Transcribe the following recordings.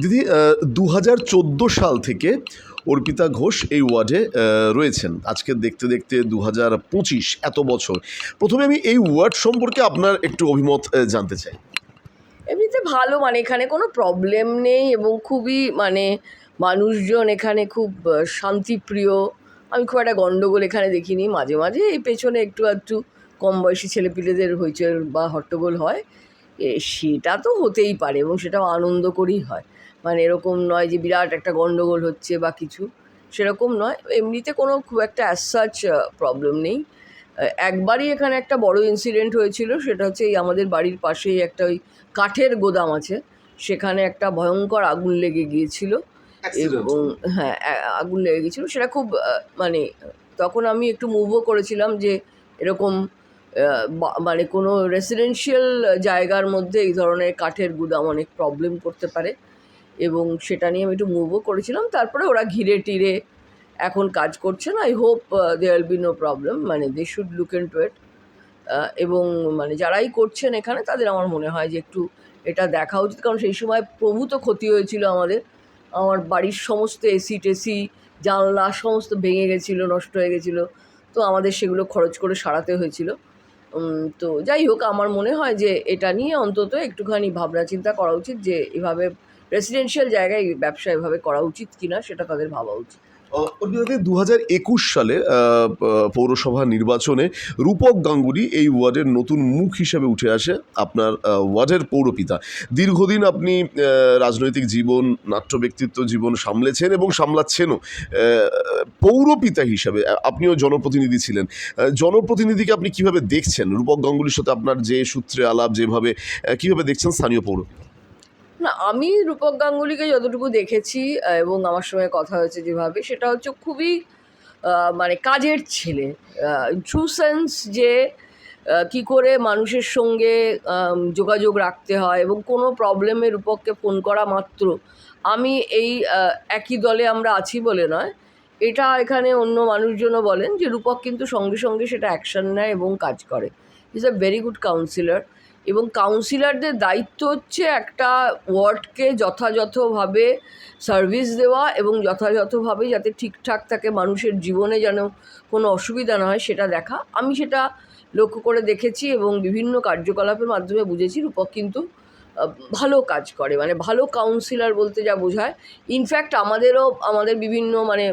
দিদি দু হাজার চোদ্দ সাল থেকে অর্পিতা ঘোষ এই ওয়ার্ডে রয়েছেন। আজকে দেখতে দেখতে দু হাজার পঁচিশ, এত বছর। প্রথমে আমি এই ওয়ার্ড সম্পর্কে আপনার একটু অভিমত জানতে চাই। এমনিতে ভালো মানে এখানে কোনো প্রবলেম নেই এবং খুবই মানে মানুষজন এখানে খুব শান্তিপ্রিয়। আমি খুব একটা গণ্ডগোল এখানে দেখিনি। মাঝে মাঝে এই পেছনে একটু একটু কম বয়সী ছেলেপিলেদের হইচই বা হট্টগোল হয়। সেটা তো হতেই পারে এবং সেটাও আনন্দ করেই হয়। মানে এরকম নয় যে বিরাট একটা গণ্ডগোল হচ্ছে বা কিছু সেরকম নয়। এমনিতে কোনো খুব একটা অ্যাজ সাচ প্রবলেম নেই। একবারই এখানে একটা বড় ইনসিডেন্ট হয়েছিল সেটা হচ্ছে এই আমাদের বাড়ির পাশেই একটা ওই কাঠের গোদাম আছে। সেখানে একটা ভয়ঙ্কর আগুন লেগে গিয়েছিল এবং হ্যাঁ আগুন লেগে গেছিল সেটা খুব মানে তখন আমি একটু মুভও করেছিলাম যে এরকম মানে কোনো রেসিডেন্সিয়াল জায়গার মধ্যে এই ধরনের কাঠের গুদাম অনেক প্রবলেম করতে পারে। এবং সেটা নিয়ে আমি একটু মুভও করেছিলাম। তারপরে ওরা ঘিরে টিরে এখন কাজ করছে না। I hope they will be no problem মানে they should look into it এবং মানে যারাই করছেন এখানে, তাদের আমার মনে হয় যে একটু এটা দেখা উচিত। কারণ সেই সময় প্রভূত ক্ষতি হয়েছিল আমাদের। আমার বাড়ির সমস্ত এসি টেসি জানলা, সমস্ত ভেঙে গেছিল, নষ্ট হয়ে গেছিল। তো আমাদের সেগুলো খরচ করে সারাতে হয়েছিল। তো যাই হোক, আমার মনে হয় যে এটা নিয়ে অন্তত একটুখানি ভাবনা চিন্তা করা উচিত যে এভাবে রেসিডেন্সিয়াল জায়গায় ব্যবসা এভাবে করা উচিত কিনা সেটা তাদের ভাবা উচিত। দু হাজার একুশ সালে পৌরসভা নির্বাচনে রূপক গাঙ্গুলি এই ওয়ার্ডের নতুন মুখ হিসেবে উঠে আসে আপনার ওয়ার্ডের পৌরপিতা। দীর্ঘদিন আপনি রাজনৈতিক জীবন, নাট্য ব্যক্তিত্ব জীবন সামলেছেন এবং সামলাচ্ছেনও পৌরপিতা হিসাবে আপনিও জনপ্রতিনিধি ছিলেন। জনপ্রতিনিধিকে আপনি কীভাবে দেখছেন? রূপক গাঙ্গুলির সাথে আপনার যে সূত্রে আলাপ, যেভাবে কীভাবে দেখছেন স্থানীয় পৌর? না, আমি রূপক গাঙ্গুলিকে যতটুকু দেখেছি এবং আমার সঙ্গে কথা হয়েছে যেভাবে, সেটা হচ্ছে খুবই মানে কাজের ছেলে ট্রু সেন্স যে কি করে মানুষের সঙ্গে যোগাযোগ রাখতে হয়, এবং কোনো প্রবলেমে রূপককে ফোন করা মাত্র। আমি এই একই দলে আমরা আছি বলে নয়, এটা এখানে অন্য মানুষজনও বলেন যে, রূপক কিন্তু সঙ্গে সঙ্গে সেটা অ্যাকশন নেয় এবং কাজ করে। Is a very good counsellor এবং কাউন্সিলরদের দায়িত্ব হচ্ছে একটা ওয়ার্ডকে যথাযথভাবে সার্ভিস দেওয়া এবং যথাযথভাবে যাতে ঠিকঠাক থাকে মানুষের জীবনে যেন কোনো অসুবিধা না হয় সেটা দেখা। আমি সেটা লক্ষ্য করে দেখেছি এবং বিভিন্ন কার্যকলাপের মাধ্যমে বুঝেছি। রূপক কিন্তু ভালো কাজ করে। মানে ভালো কাউন্সিলর বলতে যা বোঝায়। ইনফ্যাক্ট আমাদেরও, আমাদের বিভিন্ন মানে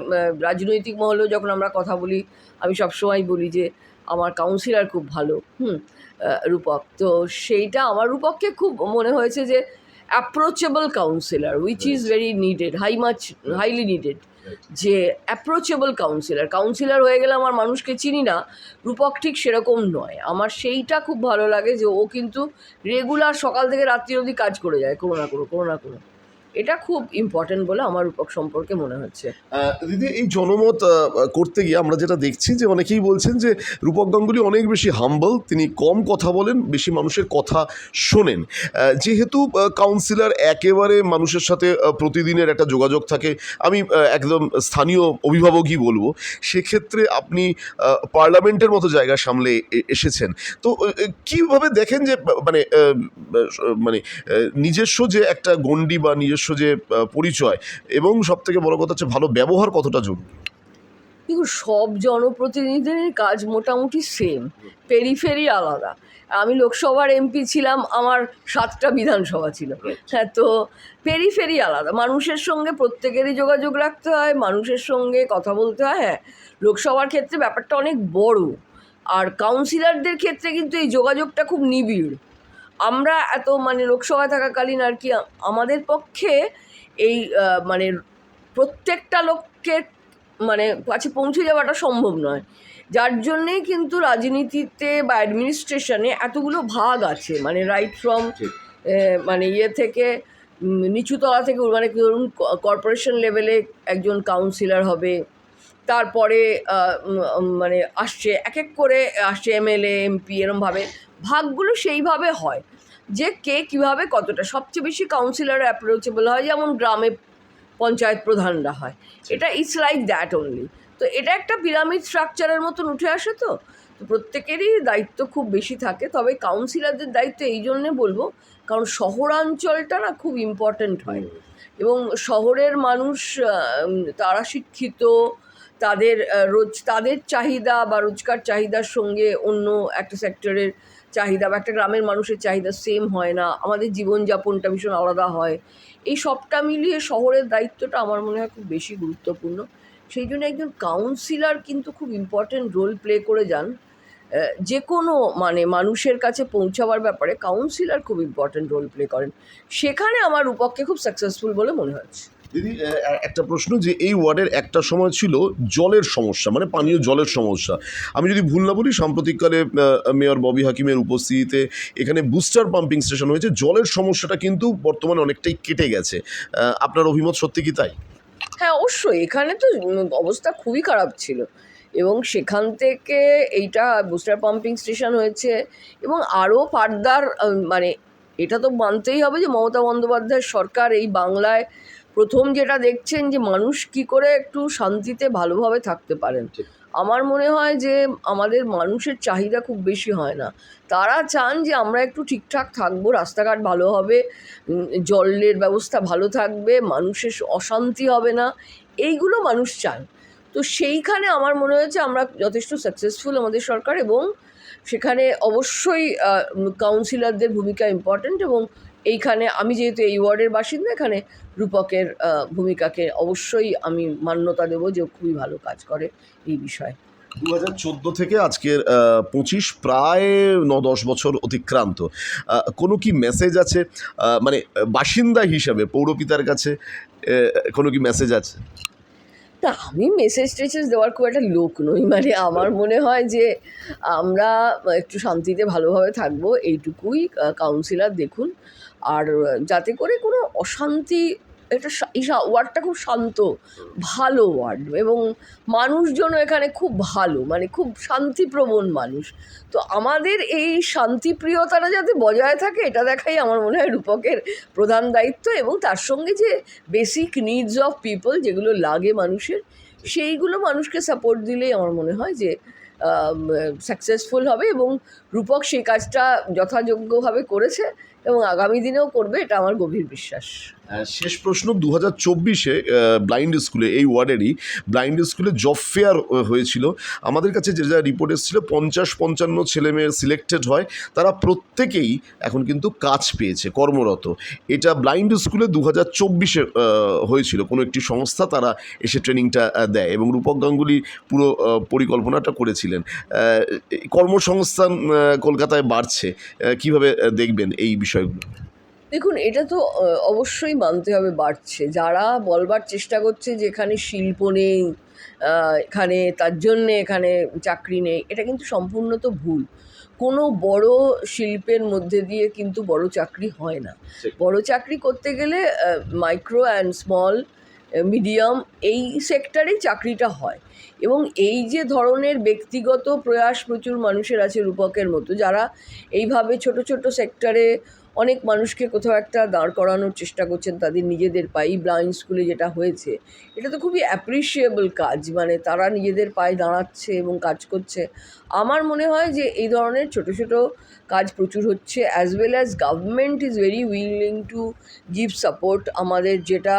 রাজনৈতিক মহলেও যখন আমরা কথা বলি, আমি সবসময় বলি যে আমার কাউন্সিলর খুব ভালো হুম রূপক। তো সেইটা আমার রূপককে খুব মনে হয়েছে যে approachable counsellor which is very needed high much highly needed যে অ্যাপ্রোচেবল কাউন্সিলর কাউন্সিলর হয়ে গেলে আমার মানুষকে চিনি না রূপক ঠিক সেরকম নয়। আমার সেইটা খুব ভালো লাগে যে ও কিন্তু রেগুলার সকাল থেকে রাত্রি অবধি কাজ করে যায় কোনো না কোনো কোনো না কোনো। এটা খুব ইম্পর্টেন্ট বলে আমার রূপক সম্পর্কে মনে হচ্ছে। দিদি, এই জনমত করতে গিয়ে আমরা যেটা দেখছি যে অনেকেই বলছেন যে রূপক গাঙ্গুলি অনেক বেশি হাম্বল তিনি কম কথা বলেন, বেশি মানুষের কথা শোনেন। যেহেতু কাউন্সিলর একেবারে মানুষের সাথে প্রতিদিনের একটা যোগাযোগ থাকে, আমি একদম স্থানীয় অভিভাবকই বলব, সেক্ষেত্রে আপনি পার্লামেন্টের মতো জায়গা সামলে এসেছেন। তো কীভাবে দেখেন যে মানে মানে নিজস্ব যে একটা গণ্ডি বা নিজস্ব যে পরিচয় এবং সব থেকে বড় কথা হচ্ছে ভালো ব্যবহার কতটা জরুরি? দেখুন সব জনপ্রতিনিধিদের কাজ মোটামুটি সেম পেরিফেরি আলাদা। আমি লোকসভার এমপি ছিলাম আমার সাতটা বিধানসভা ছিল। হ্যাঁ তো পেরিফেরি আলাদা। মানুষের সঙ্গে প্রত্যেকেরই যোগাযোগ রাখতে হয় মানুষের সঙ্গে কথা বলতে হয় হ্যাঁ। লোকসভার ক্ষেত্রে ব্যাপারটা অনেক বড়। আর কাউন্সিলরদের ক্ষেত্রে কিন্তু এই যোগাযোগটা খুব নিবিড়। আমরা এত মানে লোকসভায় থাকাকালীন আর কি আমাদের পক্ষে এই মানে প্রত্যেকটা লোককে মানে কাছে পৌঁছে যাওয়াটা সম্ভব নয়। যার জন্যেই কিন্তু রাজনীতিতে বা অ্যাডমিনিস্ট্রেশনে এতগুলো ভাগ আছে। মানে রাইট ফ্রম মানে ইয়ে থেকে নিচুতলা থেকে মানে কি ধরুন কর্পোরেশন লেভেলে একজন কাউন্সিলর হবে তারপরে মানে আসছে এক এক করে আসছে এমএলএ এমপি এরমভাবে। ভাগগুলো সেইভাবে হয় যে কে কীভাবে কতটা। সবচেয়ে বেশি কাউন্সিলর অ্যাপ্রোচেবল হয় যেমন গ্রামে পঞ্চায়েত প্রধানরা হয়। এটা ইটস লাইক দ্যাট অনলি তো এটা একটা পিরামিড স্ট্রাকচারের মতন উঠে আসে তো? তো প্রত্যেকেরই দায়িত্ব খুব বেশি থাকে। তবে কাউন্সিলরদের দায়িত্ব এই জন্যে বলব কারণ শহরাঞ্চলটা না খুব ইম্পর্ট্যান্ট হয়। এবং শহরের মানুষ তারা শিক্ষিত তাদের রোজ, তাদের চাহিদা বা রোজকার চাহিদার সঙ্গে অন্য একটা সেক্টরের চাহিদা বা একটা গ্রামের মানুষের চাহিদা সেম হয় না। আমাদের জীবনযাপনটা ভীষণ আলাদা হয়। এই সবটা মিলিয়ে শহরের দায়িত্বটা আমার মনে হয় খুব বেশি গুরুত্বপূর্ণ। সেই জন্য একজন কাউন্সিলর কিন্তু খুব ইম্পর্ট্যান্ট রোল প্লে করে যান। যে কোনো মানে মানুষের কাছে পৌঁছাবার ব্যাপারে কাউন্সিলর খুব ইম্পর্ট্যান্ট রোল প্লে করেন। সেখানে আমার রূপককে খুব সাকসেসফুল বলে মনে হচ্ছে। দিদি একটা প্রশ্ন যে এই ওয়ার্ডের একটা সময় ছিল জলের সমস্যা মানে পানীয় জলের সমস্যা। আমি যদি ভুল না বলি, সাম্প্রতিককালে মেয়র ববি হাকিমের উপস্থিতিতে এখানে বুস্টার পাম্পিং স্টেশন হয়েছে। জলের সমস্যাটা কিন্তু বর্তমানে অনেকটাই কেটে গেছে। আপনার অভিমত সত্যি কি তাই? হ্যাঁ অবশ্যই। এখানে তো অবস্থা খুবই খারাপ ছিল। এবং সেখান থেকে এইটা বুস্টার পাম্পিং স্টেশন হয়েছে। এবং আরও ফার্দার মানে এটা তো মানতেই হবে যে মমতা বন্দ্যোপাধ্যায়ের সরকার এই বাংলায় প্রথম যেটা দেখছেন যে মানুষ কি করে একটু শান্তিতে ভালোভাবে থাকতে পারেন। আমার মনে হয় যে আমাদের মানুষের চাহিদা খুব বেশি হয় না। তারা চান যে আমরা একটু ঠিকঠাক থাকব রাস্তাঘাট ভালো হবে জলের ব্যবস্থা ভালো থাকবে মানুষের অশান্তি হবে না এইগুলো মানুষ চান। তো সেইখানে আমার মনে হয়েছে আমরা যথেষ্ট সাকসেসফুল আমাদের সরকার এবং সেখানে অবশ্যই কাউন্সিলরদের ভূমিকা ইম্পর্ট্যান্ট এবং এইখানে আমি যেহেতু এই ওয়ার্ডের বাসিন্দা এখানে রূপকের ভূমিকাকে অবশ্যই আমি মান্যতা দেবো যে খুবই ভালো কাজ করে এই বিষয়ে। দু হাজার চোদ্দ থেকে আজকের পঁচিশ প্রায় ন দশ বছর অতিক্রান্ত। কোনো কি মেসেজ আছে? মানে বাসিন্দা হিসাবে পৌরপিতার কাছে কোনো কি মেসেজ আছে? না আমি মেসেজ টেসেজ দেওয়ার খুব একটা লোক নই। মানে আমার মনে হয় যে আমরা একটু শান্তিতে ভালোভাবে থাকব এইটুকুই কাউন্সিলর দেখুন। আর যাতে করে কোনো অশান্তি, এটা এই ওয়ার্ডটা খুব শান্ত, ভালো ওয়ার্ড এবং মানুষজনও এখানে খুব ভালো মানে খুব শান্তিপ্রবণ মানুষ। তো আমাদের এই শান্তিপ্রিয়তাটা যাতে বজায় থাকে, এটা দেখাই আমার মনে হয় রূপকের প্রধান দায়িত্ব এবং তার সঙ্গে যে বেসিক নিডস অফ পিপল যেগুলো লাগে মানুষের, সেইগুলো মানুষকে সাপোর্ট দিলেই আমার মনে হয় যে সাকসেসফুল হবে এবং রূপক সেই কাজটা যথাযোগ্যভাবে করেছে এবং আগামী দিনেও করবে, এটা আমার গভীর বিশ্বাস। শেষ প্রশ্ন দু হাজার চব্বিশে ব্লাইন্ড স্কুলে এই ওয়ার্ডেরই ব্লাইন্ড স্কুলে জব ফেয়ার হয়েছিল। আমাদের কাছে যে যা রিপোর্ট এসেছিল, পঞ্চাশ পঞ্চান্ন ছেলেমেয়ের সিলেক্টেড হয়। তারা প্রত্যেকেই এখন কিন্তু কাজ পেয়েছে, কর্মরত। এটা ব্লাইন্ড স্কুলে দু হাজার চব্বিশে হয়েছিল। কোনো একটি সংস্থা তারা এসে ট্রেনিংটা দেয় এবং রূপক গাঙ্গুলি পুরো পরিকল্পনাটা করেছিলেন। কর্মসংস্থান কলকাতায় বাড়ছে কীভাবে দেখবেন এই বিষয়গুলো? দেখুন এটা তো অবশ্যই মানতে হবে বাড়ছে। যারা বলবার চেষ্টা করছে যে এখানে শিল্প নেই এখানে তার জন্যে এখানে চাকরি নেই এটা কিন্তু সম্পূর্ণ তো ভুল। কোনো বড় শিল্পের মধ্যে দিয়ে কিন্তু বড় চাকরি হয় না। বড় চাকরি করতে গেলে মাইক্রো অ্যান্ড স্মল মিডিয়াম এই সেক্টরেই চাকরিটা হয়। এবং এই যে ধরনের ব্যক্তিগত প্রয়াস প্রচুর মানুষের আছে রূপকের মতো, যারা এইভাবে ছোট ছোট সেক্টরে অনেক মানুষকে কোথাও একটা দাঁড় করানোর চেষ্টা করছেন, তাদের নিজেদের পায়ে ব্লাইন্ড স্কুলে যেটা হয়েছে, এটা তো খুবই অ্যাপ্রিসিয়েবল কাজ মানে তারা নিজেদের পায়ে দাঁড়াচ্ছে এবং কাজ করছে। আমার মনে হয় যে এই ধরনের ছোট ছোট কাজ প্রচুর হচ্ছে as well as government is very willing to give support আমাদের যেটা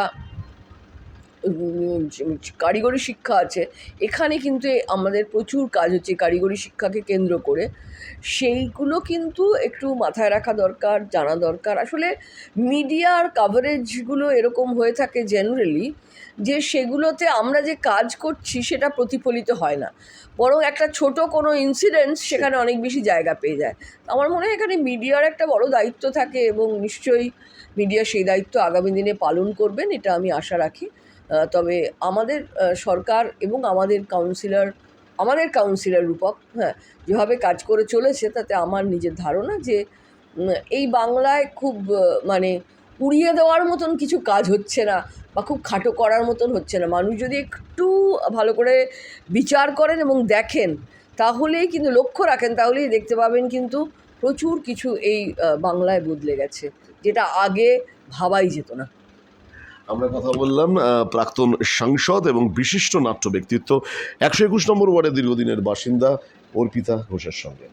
কারিগরি শিক্ষা আছে। এখানে কিন্তু আমাদের প্রচুর কাজ হচ্ছে কারিগরি শিক্ষাকে কেন্দ্র করে। সেইগুলো কিন্তু একটু মাথায় রাখা দরকার, জানা দরকার। আসলে মিডিয়ার কাভারেজগুলো এরকম হয়ে থাকে জেনারেলি যে সেগুলোতে আমরা যে কাজ করছি সেটা প্রতিফলিত হয় না। বরং একটা ছোট কোনো ইনসিডেন্টস সেখানে অনেক বেশি জায়গা পেয়ে যায়। আমার মনে হয় এখানে মিডিয়ার একটা বড় দায়িত্ব থাকে এবং নিশ্চয়ই মিডিয়া সেই দায়িত্ব আগামী দিনে পালন করবেন, এটা আমি আশা রাখি। তবে আমাদের সরকার এবং আমাদের কাউন্সিলর আমাদের কাউন্সিলর রূপক হ্যাঁ যেভাবে কাজ করে চলেছে, তাতে আমার নিজের ধারণা যে এই বাংলায় খুব মানে উড়িয়ে দেওয়ার মতন কিছু কাজ হচ্ছে না বা খুব খাটো করার মতন হচ্ছে না। মানুষ যদি একটু ভালো করে বিচার করেন এবং দেখেন, তাহলেই কিন্তু, লক্ষ্য রাখেন, তাহলেই দেখতে পাবেন কিন্তু প্রচুর কিছু এই বাংলায় বদলে গেছে, যেটা আগে ভাবাই যেত না। আমরা কথা বললাম প্রাক্তন সাংসদ এবং বিশিষ্ট নাট্য ব্যক্তিত্ব একশো একুশ নম্বর ওয়ার্ডের দীর্ঘদিনের বাসিন্দা অর্পিতা ঘোষের সঙ্গে।